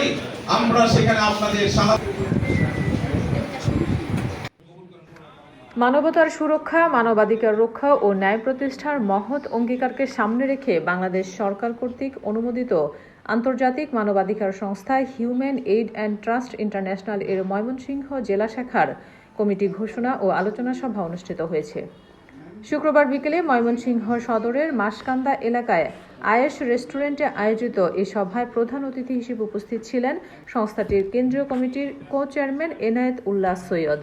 করি, আমরা সেখানে আপনাদের সাহায্য মানবতার সুরক্ষা, মানবাধিকার রক্ষা ও ন্যায় প্রতিষ্ঠার মহৎ অঙ্গীকারকে সামনে রেখে বাংলাদেশ সরকার কর্তৃক অনুমোদিত আন্তর্জাতিক মানবাধিকার সংস্থা human aid and trust international এর ময়মনসিংহ জেলা শাখার কমিটি ঘোষণা ও আলোচনা সভা অনুষ্ঠিত হয়েছে। শুক্রবার বিকেলে ময়মনসিংহ সদরের মাসকান্দা এলাকায় আয়েশ রেস্টুরেন্টে আয়োজিত এই সভায় প্রধান অতিথি হিসেবে উপস্থিত ছিলেন সংস্থাটির কেন্দ্রীয় কমিটির কো চেয়ারম্যান এনায়েত উল্লাহ সৈয়দ।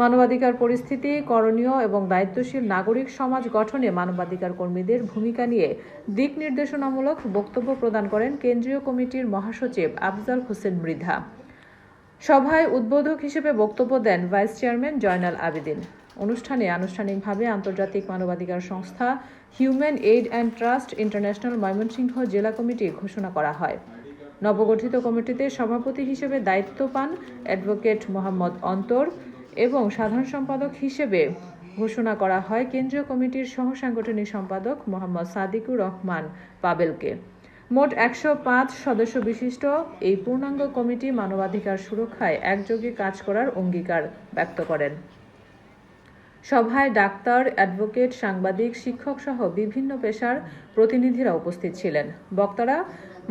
মানবাধিকার পরিস্থিতি, করণীয় এবং দায়িত্বশীল নাগরিক সমাজ গঠনে মানবাধিকার কর্মীদের ভূমিকা নিয়ে দিক নির্দেশনামূলক বক্তব্য প্রদান করেন কেন্দ্রীয় কমিটির মহাসচিব আফজাল হোসেন মৃধা। সভায় উদ্বোধক হিসেবে বক্তব্য দেন ভাইস চেয়ারম্যান জয়নাল আবেদিন। অনুষ্ঠানে আনুষ্ঠানিকভাবে আন্তর্জাতিক মানবাধিকার সংস্থা human aid and trust international Mymensingh জেলা কমিটি ঘোষণা করা হয়। নবগঠিত কমিটিতে সভাপতি হিসেবে দায়িত্ব পান অ্যাডভোকেট মোহাম্মদ অন্তর এবং সাধারণ সম্পাদক হিসেবে ঘোষণা করা হয় কেন্দ্রীয় কমিটির সহ সাংগঠনিক সম্পাদক মোহাম্মদ সাদিকুর রহমান পাবেলকে। মোট একশো পাঁচ সদস্য বিশিষ্ট এই পূর্ণাঙ্গ কমিটি মানবাধিকার সুরক্ষায় একযোগে কাজ করার অঙ্গীকার ব্যক্ত করেন। সভায় ডাক্তার অ্যাডভোকেট সাংবাদিক শিক্ষক সহ বিভিন্ন পেশার প্রতিনিধিরা উপস্থিত ছিলেন। বক্তারা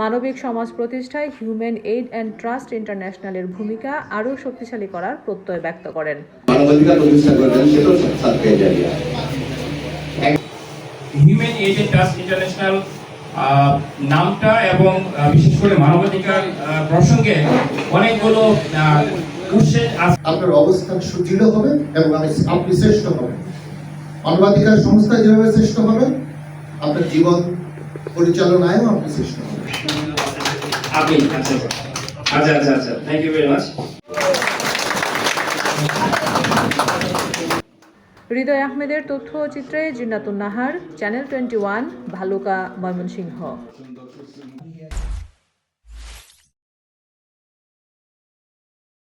মানবিক সমাজ প্রতিষ্ঠায় হিউম্যান এইড অ্যান্ড ট্রাস্ট ইন্টারন্যাশনালের ভূমিকা আরও শক্তিশালী করার প্রত্যয় ব্যক্ত করেন। Human aid and trust international নামটা এবং বিশেষ করে মানবাধিকার প্রসঙ্গে অনেকগুলো আপনার অবস্থান সুদৃঢ় হবে এবং আমি আপনি শ্রেষ্ঠ হবেন। মানবাধিকার সংস্থা যেভাবে শ্রেষ্ঠ হবে আপনার জীবন পরিচালনায়ও আপনি শ্রেষ্ঠ হবেন। আপনি আচ্ছা। আচ্ছা আচ্ছা আচ্ছা। Thank you very much Hridoy আহমেদের তথ্য ও চিত্রে Jinnatun Nahar channel twenty one Bhaluka Mymensingh.